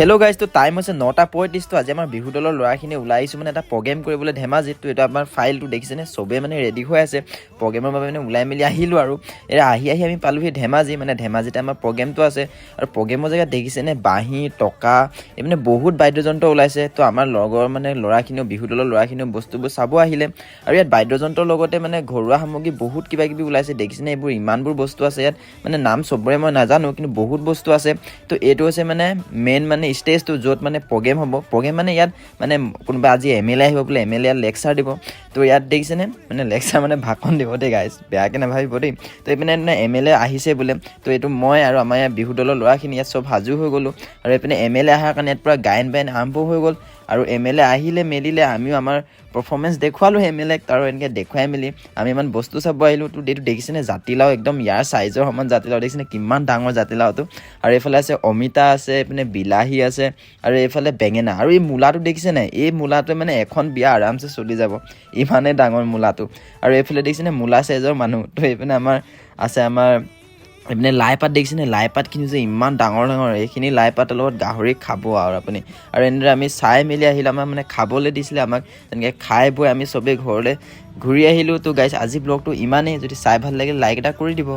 Hello গাইজটো time হৈছে নটা পঁয়ত্ৰিছটো আজি আমাৰ বিহু দলৰ ল'ৰাখিনি ওলাই আহিছোঁ মানে এটা প্ৰগ্ৰেম কৰিবলৈ ধেমাজিত তো এইটো আমাৰ ফাইলটো দেখিছেনে? চবেই মানে ৰেডি হৈ আছে। প্ৰগ্ৰেমৰ বাবে মানে ওলাই মেলি আহিলোঁ আৰু। এতিয়া আহি আহি আমি পালোহি ধেমাজি মানে ধেমাজিতে আমাৰ প্ৰগ্ৰেমটো আছে। আৰু প্ৰগ্ৰেমৰ জেগাত দেখিছেনে? বাঁহী টকা এই মানে বহুত বাদ্যযন্ত্ৰ ওলাইছে। তো আমাৰ লগৰ মানে ল'ৰাখিনিও বিহু দলৰ ল'ৰাখিনিও বস্তুবোৰ চাব আহিলে। আৰু ইয়াত বাদ্যযন্ত্ৰৰ লগতে মানে ঘৰুৱা সামগ্ৰী বহুত কিবা কিবি ওলাইছে। দেখিছেনে? এইবোৰ ইমানবোৰ বস্তু আছে ইয়াত। মানে নাম চবৰে মই নাজানো কিন্তু বহুত বস্তু আছে। তো এইটো হৈছে মানে মেইন মানে ষ্টেজটো য'ত মানে প্ৰগ্ৰেম হ'ব প্ৰগ্ৰেম মানে ইয়াত মানে কোনোবা আজি এম এল এ আহিব বোলে এম এল এ ইয়াত লেকচাৰ দিব। তো ইয়াত দেখিছেনে মানে লেকচাৰ মানে ভাষণ দিব দেই গাইজ বেয়াকৈ নাভাবিব দেই। তো এইপিনে মানে এম এল এ আহিছে বোলে, তো এইটো মই আৰু আমাৰ ইয়াত বিহু দলৰ ল'ৰাখিনি ইয়াত চব সাজু হৈ গ'লোঁ। আৰু এইপিনে এম এল এ অহাৰ কাৰণে ইয়াত পূৰা গায়ন বায়ন আৰম্ভ হৈ গ'ল। আৰু এম এল এ আহিলে, মেলিলে আমিও আমাৰ পাৰফৰ্মেঞ্চ দেখুৱালোঁ এম এল এক আৰু এনেকৈ দেখুৱাই মেলি আমি ইমান বস্তু চাব আহিলোঁ। তো এইটো দেখিছেনে জাতিলাও একদম ইয়াৰ চাইজৰ সমান জাতিলাও। দেখিছেনে কিমান ডাঙৰ জাতিলাওটো। আৰু এইফালে আছে অমিতা আছে, এইপিনে বিলাহী আছে, আৰু এইফালে বেঙেনা। আৰু এই মূলাটো দেখিছে নাই এই মূলাটোৱে মানে এখন বিয়া আৰামছে চলি যাব। ইমানেই ডাঙৰ মূলাটো। আৰু এইফালে দেখিছেনে মূলা চাইজৰ মানুহ। তো এইপিনে আমাৰ, আছে আমাৰ এইপিনে লাই পাত দেখিছেনে লাই পাতখিনি যে ইমান ডাঙৰ ডাঙৰ এইখিনি লাই পাতৰ লগত গাহৰি খাব আৰু আপুনি। আৰু এনেদৰে আমি চাই মেলি আহিলে আমাৰ মানে খাবলৈ দিছিলে আমাক তেনেকৈ খাই বৈ আমি চবেই ঘৰলৈ ঘূৰি আহিলোঁ তো গাইছ আজি ব্লগটো ইমানেই। যদি চাই ভাল লাগিলে লাইক এটা কৰি দিব।